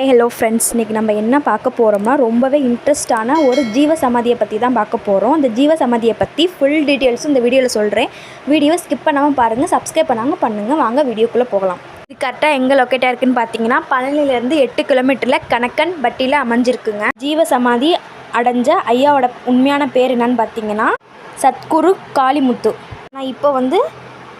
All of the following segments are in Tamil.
ஹாய் ஹலோ ஃப்ரெண்ட்ஸ் இன்றைக்கி நம்ம என்ன பார்க்க போகிறோம்னா ரொம்பவே இன்ட்ரெஸ்டான ஒரு ஜீவ சமாதியை பற்றி தான் பார்க்க போகிறோம் இந்த ஜீவ சமாதியை பற்றி ஃபுல் டீட்டெயில்ஸும் இந்த வீடியோவில் சொல்கிறேன் வீடியோவை ஸ்கிப் பண்ணாமல் பாருங்கள் சப்ஸ்கிரைப் பண்ணாமல் பண்ணுங்கள் வாங்க வீடியோக்குள்ளே போகலாம். இது கரெக்டாக எங்கே லொக்கேட்டாக இருக்குன்னு பார்த்தீங்கன்னா பழனிலேருந்து எட்டு கிலோமீட்டரில் கணக்கன் பட்டியில் அமைஞ்சிருக்குங்க. ஜீவ சமாதி அடைஞ்ச ஐயாவோட உண்மையான பேர் என்னன்னு பார்த்தீங்கன்னா சத்குரு காளிமுத்து. நான் இப்போ வந்து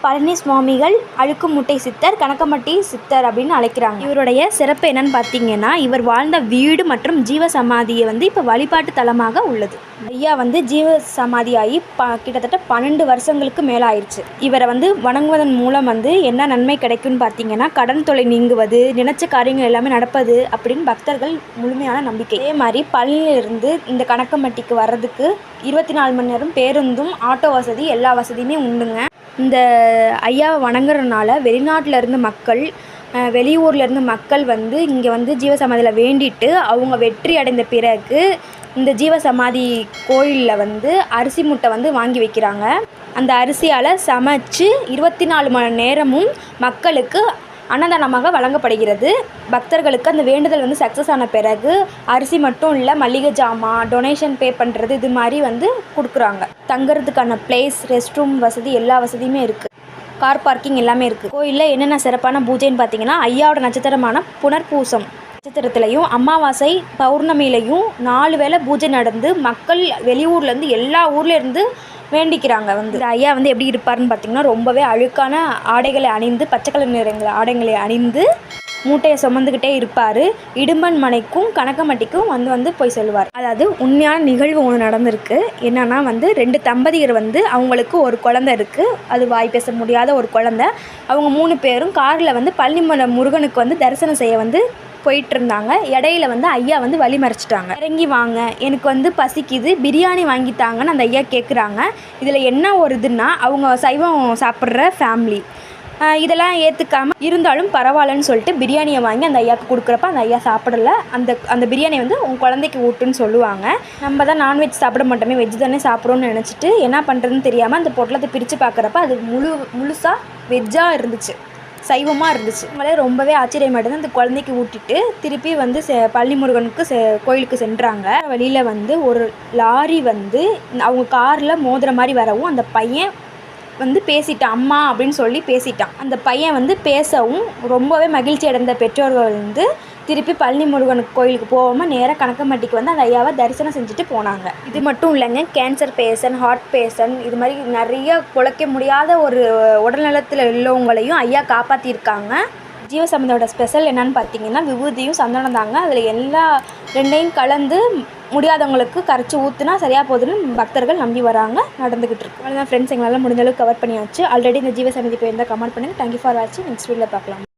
பழனி சுவாமிகள் அழுக்கு முட்டை சித்தர் கணக்கம்பட்டி சித்தர் அப்படின்னு அழைக்கிறாங்க. இவருடைய சிறப்பு என்னன்னு பார்த்தீங்கன்னா இவர் வாழ்ந்த வீடு மற்றும் ஜீவ சமாதியை வந்து இப்போ வழிபாட்டு தலமாக உள்ளது. ஐயா வந்து ஜீவ சமாதியாகி ப கிட்டத்தட்ட பன்னெண்டு வருஷங்களுக்கு மேலே ஆயிடுச்சு இவரை வந்து வணங்குவதன் மூலம் வந்து என்ன நன்மை கிடைக்கும்னு பார்த்தீங்கன்னா கடன் தொலை நீங்குவது நினைச்ச காரியங்கள் எல்லாமே நடப்பது அப்படின்னு பக்தர்கள் முழுமையான நம்பிக்கை. அதே மாதிரி பழனியிலிருந்து இந்த கணக்கம்பட்டிக்கு வர்றதுக்கு இருபத்தி நாலு மணி நேரம் பேருந்தும் ஆட்டோ வசதி எல்லா வசதியுமே உண்டுங்க. இந்த ஐயாவை வணங்குறதுனால வெளிநாட்டில் இருந்து மக்கள் வெளியூர்லேருந்து மக்கள் வந்து இங்கே வந்து ஜீவசமாதியில் வேண்டிட்டு அவங்க வெற்றி அடைந்த பிறகு இந்த ஜீவசமாதி கோயிலில் வந்து அரிசி முட்டை வந்து வாங்கி வைக்கிறாங்க. அந்த அரிசியால் சமைச்சு இருபத்தி நாலு மணி நேரமும் மக்களுக்கு அன்னதானமாக வழங்கப்படுகிறது. பக்தர்களுக்கு அந்த வேண்டுதல் வந்து சக்ஸஸ் ஆன பிறகு அரிசி மட்டும் இல்லை மளிகை ஜாமான் டொனேஷன் பே பண்ணுறது இது மாதிரி வந்து கொடுக்குறாங்க. தங்குறதுக்கான பிளேஸ் ரெஸ்ட் ரூம் வசதி எல்லா வசதியுமே இருக்குது கார் பார்க்கிங் எல்லாமே இருக்குது கோயிலில் என்னென்ன சிறப்பான பூஜைன்னு பார்த்தீங்கன்னா ஐயாவோட நட்சத்திரமான புனர்பூசம். நட்சத்திரத்துலையும் அமாவாசை பௌர்ணமியிலையும் நாலு வேளை பூஜை நடந்து மக்கள் வெளியூர்லேருந்து எல்லா ஊர்லேருந்து வேண்டிக்கிறாங்க வந்து. இந்த ஐயா வந்து எப்படி இருப்பாருன்னு பார்த்தீங்கன்னா ரொம்பவே அழுக்கான ஆடைகளை அணிந்து பச்சை கலர் நிறங்களை ஆடைகளை அணிந்து மூட்டையை சுமந்துக்கிட்டே இருப்பார். இடும்பன் மனைக்கும் கணக்கமட்டிக்கும் வந்து வந்து போய் சொல்லுவார். அதாவது உண்மையான நிகழ்வு ஒன்று நடந்திருக்கு. என்னென்னா வந்து ரெண்டு தம்பதியர் வந்து அவங்களுக்கு ஒரு குழந்தை இருக்குது அது வாய் பேச முடியாத ஒரு குழந்தை. அவங்க மூணு பேரும் காரில் வந்து பழனிமலை முருகனுக்கு வந்து தரிசனம் செய்ய வந்து போயிட்டு இருந்தாங்க இடையில வந்து ஐயா வந்து வழி மறைச்சிட்டாங்க. இறங்கி வாங்க. எனக்கு வந்து பசிக்குது. பிரியாணி வாங்கித்தாங்கன்னு அந்த ஐயா கேட்குறாங்க இதில் என்ன ஒரு இதுன்னா அவங்க சைவம் சாப்பிட்ற ஃபேமிலி இதெல்லாம் ஏற்றுக்காம இருந்தாலும் பரவாயில்லன்னு சொல்லிட்டு பிரியாணியை வாங்கி அந்த ஐயாவுக்கு கொடுக்குறப்ப அந்த ஐயா சாப்பிடல. அந்த அந்த பிரியாணி வந்து உங்கள் குழந்தைக்கு ஊட்டுன்னு சொல்லுவாங்க. நம்ம தான் நான்வெஜ் சாப்பிட மாட்டோமே வெஜ் தானே சாப்பிட்றோன்னு நினச்சிட்டு என்ன பண்ணுறதுன்னு தெரியாமல் அந்த பொட்டலத்தை பிரித்து பார்க்குறப்ப அது முழு முழுசாக வெஜ்ஜாக இருந்துச்சு. சைவமாக இருந்துச்சு. நம்மளே ரொம்பவே ஆச்சரியமாயிட்டு அந்த குழந்தைக்கு ஊட்டிட்டு திருப்பி வந்து பள்ளி முருகனுக்கு செ கோயிலுக்கு சென்றாங்க. வழியில் வந்து ஒரு லாரி வந்து அவங்க காரில் மோதுற மாதிரி வரவும் அந்த பையன் வந்து பேசிட்டான். அம்மா அப்படின்னு சொல்லி பேசிட்டான். அந்த பையன் வந்து பேசவும் ரொம்பவே மகிழ்ச்சி அடைந்த பெற்றோர்கள் வந்து திருப்பி பழனி முருகன் கோயிலுக்கு போகாமல் நேராக கணக்கம்பட்டிக்கு வந்து அந்த ஐயாவை தரிசனம் செஞ்சுட்டு போனாங்க. இது மட்டும் இல்லைங்க கேன்சர் பேஷண்ட் ஹார்ட் பேஷண்ட் இது மாதிரி நிறைய குழைக்க முடியாத ஒரு உடல்நலத்தில் உள்ளவங்களையும் ஐயா காப்பாற்றியிருக்காங்க ஜீவசம்பந்தோட ஸ்பெஷல் என்னன்னு பார்த்தீங்கன்னா விபூதியும் சந்தனம் தாங்க. அதில் எல்லா ரெண்டையும் கலந்து முடியாதவங்களுக்கு கரைச்சி ஊற்றுனா சரியாக போகுதுன்னு பக்தர்கள் நம்பி வராங்க நடந்துக்கிட்டு இருக்கு. அவ்வளோதான் ஃப்ரெண்ட்ஸ் எங்களால் முடிஞ்ச கவர் பண்ணியாச்சு. ஆல்ரெடி இந்த ஜீவசமிதி போயிருந்தால் கமெண்ட் பண்ணுங்கள் தேங்க்யூ ஃபார் வாட்சிங் நெக்ஸ்ட் வீடியோவில் பார்க்கலாம்.